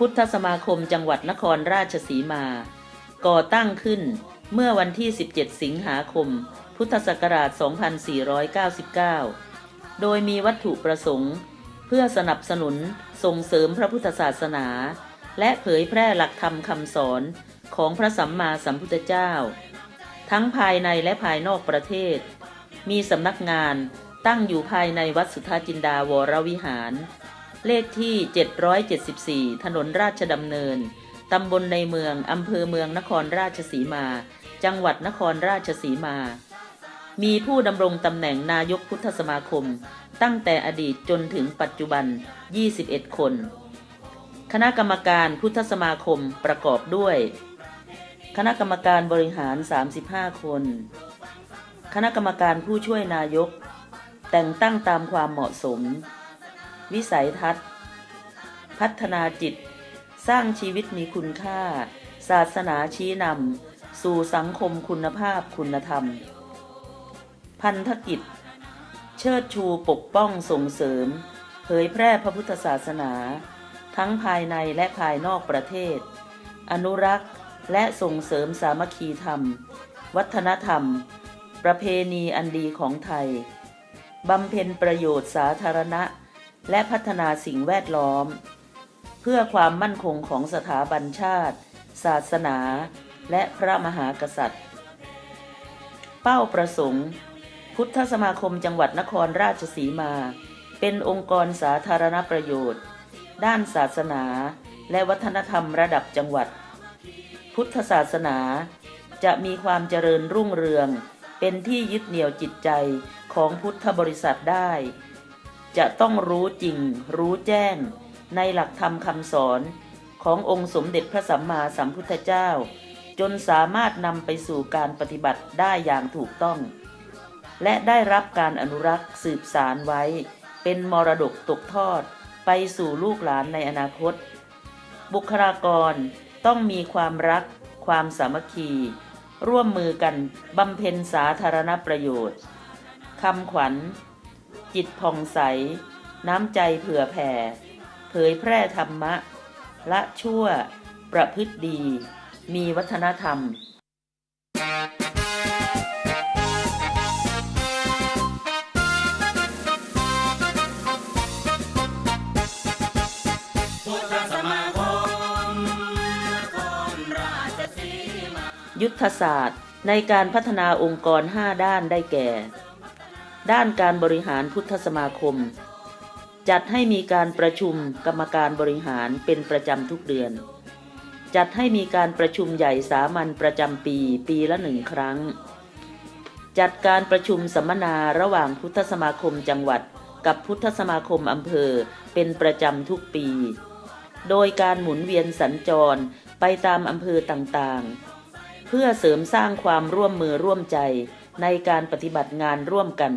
พุทธสมาคมจังหวัดนครราชสีมา ก่อตั้งขึ้นเมื่อวันที่ 17 สิงหาคม พุทธศักราช 2499 โดยมีวัตถุประสงค์ เพื่อสนับสนุนส่งเสริมพระพุทธศาสนา และเผยแพร่หลักธรรมคำสอนของพระสัมมาสัมพุทธเจ้า ทั้งภายในและภายนอกประเทศ มีสำนักงานตั้งอยู่ภายในวัดสุทธาจินดาวรวิหาร เลขที่ 774 ถนนราชดำเนิน ตำบลในเมือง อำเภอเมืองนครราชสีมา จังหวัดนครราชสีมา มีผู้ดำรงตำแหน่งนายกพุทธสมาคม ตั้งแต่อดีตจนถึงปัจจุบัน 21 คน คณะกรรมการพุทธสมาคมประกอบด้วย คณะกรรมการบริหาร 35 คน คณะกรรมการผู้ช่วยนายก แต่งตั้งตามความเหมาะสม วิสัยทัศน์ พัฒนาจิต สร้างชีวิตมีคุณค่า ศาสนาชี้นำสู่สังคมคุณภาพคุณธรรม พันธกิจ เชิดชูปกป้องส่งเสริม เผยแพร่พระพุทธศาสนา ทั้งภายในและภายนอกประเทศ อนุรักษ์และส่งเสริมสามัคคีธรรม วัฒนธรรม ประเพณีอันดีของไทยบำเพ็ญประโยชน์สาธารณะ และพัฒนาสิ่งแวดล้อม เพื่อความมั่นคงของสถาบันชาติ ศาสนา และพระมหากษัตริย์ เป้าประสงค์ พุทธสมาคมจังหวัดนครราชสีมา เป็นองค์กรสาธารณประโยชน์ ด้านศาสนา และวัฒนธรรมระดับจังหวัด พุทธศาสนาจะมีความเจริญรุ่งเรือง เป็นที่ยึดเหนี่ยวจิตใจของพุทธบริษัทได้ จะต้องรู้จริง รู้แจ้ง ในหลักธรรมคำสอนขององค์สมเด็จพระสัมมาสัมพุทธเจ้า จนสามารถนำไปสู่การปฏิบัติได้อย่างถูกต้อง และได้รับการอนุรักษ์สืบสารไว้ เป็นมรดกตกทอด ไปสู่ลูกหลานในอนาคต บุคลากรต้องมีความรัก ความสามัคคี ร่วมมือกันบำเพ็ญสาธารณประโยชน์คำขวัญ จิตผ่องใส น้ำใจเผื่อแผ่ เผยแพร่ธรรมะ ละชั่ว ประพฤติดี มีวัฒนธรรมพุทธสมาคมนครราชสีมายุทธศาสตร์ในการพัฒนาองค์กร 5 ด้านได้แก่ ด้านการบริหารพุทธสมาคม จัดให้มีการประชุมกรรมการบริหารเป็นประจำทุกเดือน จัดให้มีการประชุมใหญ่สามัญประจำปีปีละหนึ่งครั้ง จัดการประชุมสัมมนาระหว่างพุทธสมาคมจังหวัด กับพุทธสมาคมอำเภอเป็นประจำทุกปี โดยการหมุนเวียนสัญจรไปตามอำเภอต่างๆ เพื่อเสริมสร้างความร่วมมือร่วมใจในการปฏิบัติงานร่วมกัน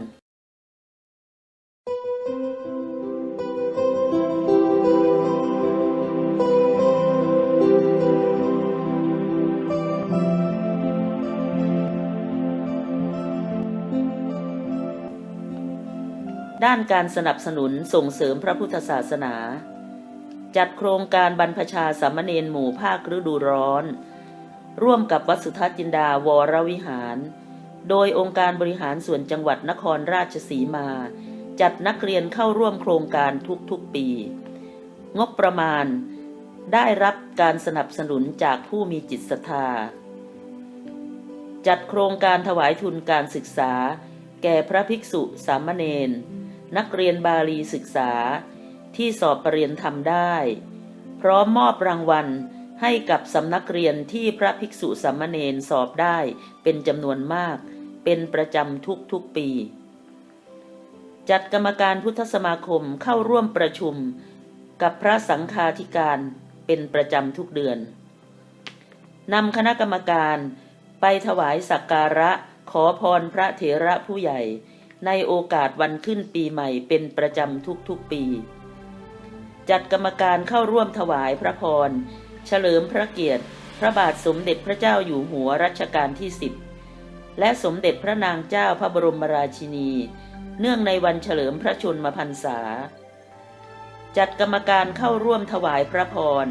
ด้านการสนับสนุนส่งเสริมพระพุทธศาสนา จัดโครงการบรรพชาสามเณรหมู่ภาคฤดูร้อน ร่วมกับวัดสุทัศน์จินดาวรวิหาร โดยองค์การบริหารส่วนจังหวัดนครราชสีมา จัดนักเรียนเข้าร่วมโครงการทุกๆปี งบประมาณ ได้รับการสนับสนุนจากผู้มีจิตศรัทธา จัดโครงการถวายทุนการศึกษาแก่พระภิกษุสามเณร นักเรียนบาลีศึกษา ที่สอบปรริญญาธรรมได้ พร้อมมอบรางวัลให้กับสำนักเรียนที่พระภิกษุสามเณรสอบได้เป็นจำนวนมาก เป็นประจำทุกๆปี จัดกรรมการพุทธสมาคมเข้าร่วมประชุม กับพระสังฆาธิการเป็นประจำทุกเดือนนำคณะกรรมการไปถวายสักการะขอพรพระเถระผู้ใหญ่ ในโอกาสวันขึ้นปีใหม่เป็นประจำทุกๆปี จัดกรรมการเข้าร่วมถวายพระพร เฉลิมพระเกียรติ พระบาทสมเด็จพระเจ้าอยู่หัวรัชกาลที่สิบและสมเด็จพระนางเจ้าพระบรมราชินี เนื่องในวันเฉลิมพระชนมพรรษา จัดกรรมการเข้าร่วมถวายพระพร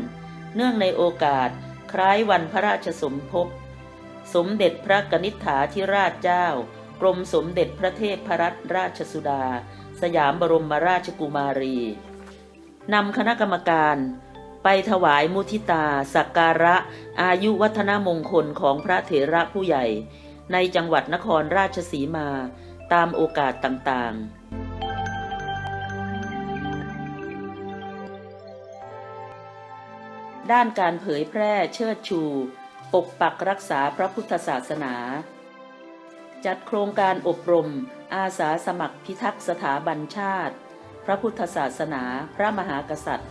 เนื่องในโอกาสคล้ายวันพระราชสมภพ สมเด็จพระกนิษฐาธิราชเจ้า กรมสมเด็จพระเทพรัตนราชสุดา สยามบรมราชกุมารีนำคณะกรรมการไปถวายมุทิตา สักการะ อายุวัฒนมงคลของพระเถระผู้ใหญ่ ในจังหวัดนครราชสีมา ตามโอกาสต่างๆด้านการเผยแพร่เชิดชู ปกปักรักษาพระพุทธศาสนา จัดโครงการอบรม อาสาสมัครพิทักษ์สถาบันชาติ พระพุทธศาสนา พระมหากษัตริย์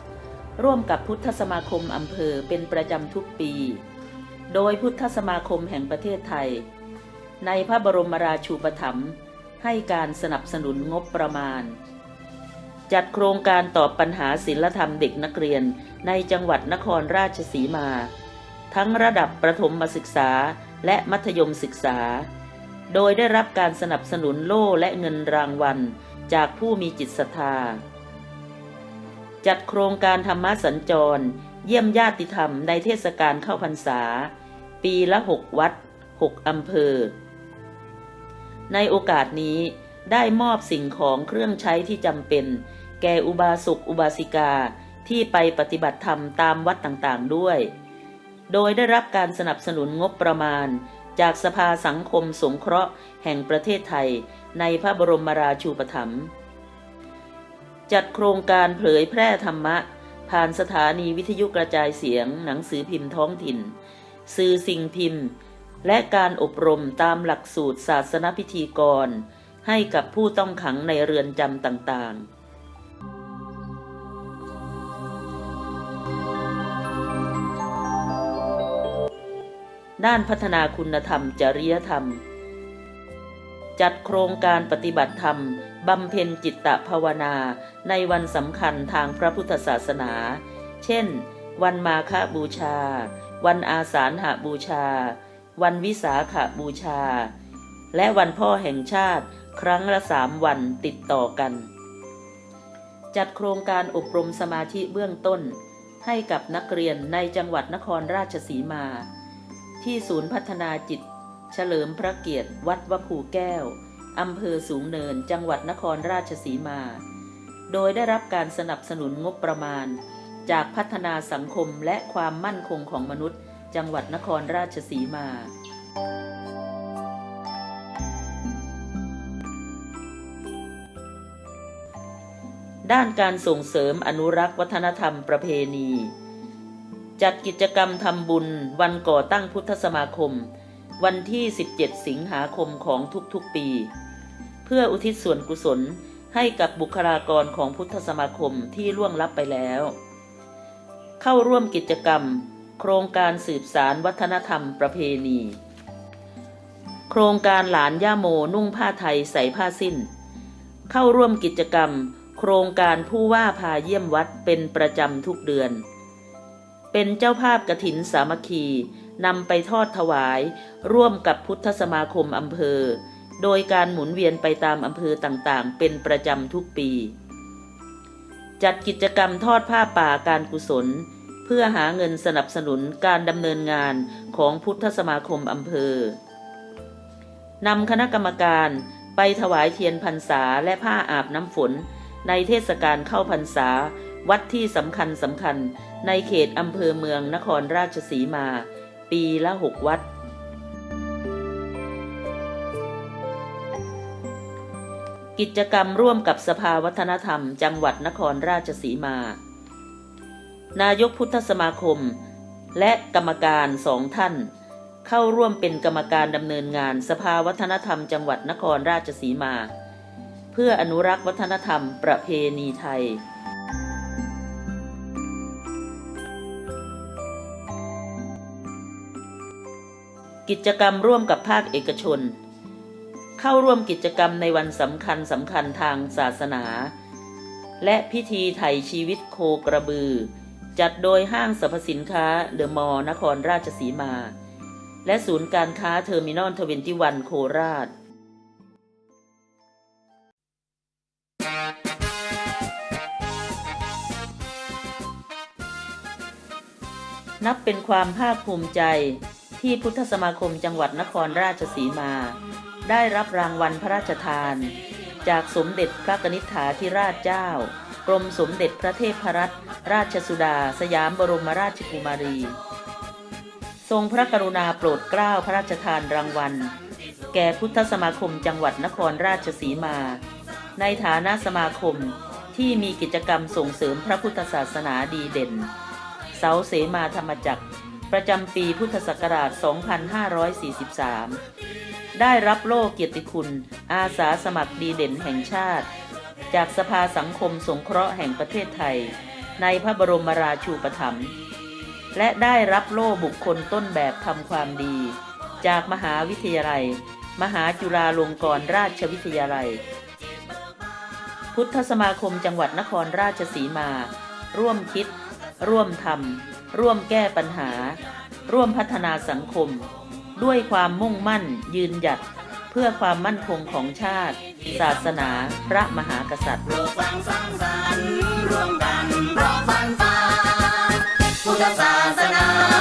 ร่วมกับพุทธสมาคมอำเภอเป็นประจำทุกปี โดยพุทธสมาคมแห่งประเทศไทย ในพระบรมราชูปถัมภ์ให้การสนับสนุนงบประมาณ จัดโครงการตอบปัญหาศิลธรรมเด็กนักเรียนในจังหวัดนครราชสีมา ทั้งระดับประถมศึกษาและมัธยมศึกษา โดยได้รับการสนับสนุนโล่และเงินรางวัล จากผู้มีจิตศรัทธา จัดโครงการธรรมสัญจร เยี่ยมญาติธรรมในเทศกาลเข้าพรรษา ปีละหกวัดหกอำเภอ ในโอกาสนี้ได้มอบสิ่งของเครื่องใช้ที่จำเป็น แก่อุบาสกอุบาสิกาที่ไปปฏิบัติธรรมตามวัดต่างๆด้วย โดยได้รับการสนับสนุนงบประมาณ จากสภาสังคมสงเคราะห์แห่งประเทศไทย ในพระบรมราชูปถัมภ์จัดโครงการเผยแพร่ธรรมะ ผ่านสถานีวิทยุกระจายเสียง หนังสือพิมพ์ท้องถิ่น สื่อสิ่งพิมพ์ และการอบรมตามหลักสูตรศาสนพิธีกร ให้กับผู้ต้องขังในเรือนจำต่างๆ ด้านพัฒนาคุณธรรม จริยธรรม จัดโครงการปฏิบัติธรรม บำเพ็ญจิตตภาวนา ในวันสำคัญทางพระพุทธศาสนา เช่น วันมาฆบูชา วันอาสาฬหาบูชา วันวิสาขบูชา และวันพ่อแห่งชาติครั้งละสามวันติดต่อกัน จัดโครงการอบรมสมาธิเบื้องต้น ให้กับนักเรียนในจังหวัดนครราชสีมา ที่ศูนย์พัฒนาจิต เฉลิมพระเกียรติ วัดวภูแก้ว อำเภอสูงเนิน จังหวัดนครราชสีมา โดยได้รับการสนับสนุนงบประมาณ จากพัฒนาสังคมและความมั่นคงของมนุษย์ จังหวัดนครราชสีมาด้านการส่งเสริมอนุรักษ์วัฒนธรรมประเพณี จัดกิจกรรมทำบุญวันก่อตั้งพุทธสมาคม วันที่ 17 สิงหาคมของทุกๆปี เพื่ออุทิศส่วนกุศลให้กับบุคลากรของพุทธสมาคมที่ล่วงลับไปแล้ว เข้าร่วมกิจกรรม โครงการสืบสารวัฒนธรรมประเพณี โครงการหลานย่าโมนุ่งผ้าไทยใส่ผ้าสิ้น เข้าร่วมกิจกรรม โครงการผู้ว่าพาเยี่ยมวัดเป็นประจำทุกเดือน เป็นเจ้าภาพกฐินสามัคคีนำไปทอดถวาย ร่วมกับพุทธสมาคมอำเภอ โดยการหมุนเวียนไปตามอำเภอต่างๆ เป็นประจำทุกปี จัดกิจกรรมทอดผ้าป่าการกุศล เพื่อหาเงินสนับสนุนการดำเนินงานของพุทธสมาคมอำเภอนำคณะกรรมการไปถวายเทียนพรรษาและผ้าอาบน้ำฝน ในเทศกาลเข้าพรรษา วัดที่สำคัญสำคัญในเขตอำเภอเมืองนครราชสีมา ปีละหกวัด กิจกรรมร่วมกับสภาวัฒนธรรม จังหวัดนครราชสีมา นายกพุทธสมาคม และกรรมการสองท่าน เข้าร่วมเป็นกรรมการดำเนินงานสภาวัฒนธรรม จังหวัดนครราชสีมา เพื่ออนุรักษ์วัฒนธรรมประเพณีไทย กิจกรรมร่วมกับภาคเอกชน เข้าร่วมกิจกรรมในวันสำคัญสำคัญทางศาสนา และพิธีไถ่ชีวิตโคกระบือ จัดโดยห้างสรรพสินค้าเดอะมอลล์นครราชสีมา และศูนย์การค้าเทอร์มินอลทเวนตี้วันโคราชนับเป็นความภาคภูมิใจ ที่พุทธสมาคมจังหวัดนครราชสีมา ได้รับรางวัลพระราชทาน จากสมเด็จพระกนิษฐาธิราชเจ้า กรมสมเด็จพระเทพรัตนราชสุดา สยามบรมราชกุมารี ทรงพระกรุณาโปรดเกล้าพระราชทานรางวัล แก่พุทธสมาคมจังหวัดนครราชสีมา ในฐานะสมาคมที่มีกิจกรรมส่งเสริมพระพุทธศาสนาดีเด่น เสาเสมาธรรมจักร ประจำปีพุทธศักราช 2543 ได้รับโล่เกียรติคุณ อาสาสมัครดีเด่นแห่งชาติ จากสภาสังคมสงเคราะห์แห่งประเทศไทย ในพระบรมราชูปถัมภ์และได้รับโล่บุคคลต้นแบบทำความดี จากมหาวิทยาลัย มหาจุฬาลงกรณราชวิทยาลัย พุทธสมาคมจังหวัดนครราชสีมา ร่วมคิด ร่วมทำ ร่วมแก้ปัญหา ร่วมพัฒนาสังคม ด้วยความมุ่งมั่นยืนหยัด เพื่อความมั่นคงของชาติ ศาสนาพระมหากษัตริย์ปลูกฝังสร้างสรรค์ร่วมกันเพราะฟันฝ่าพุทธศาสนา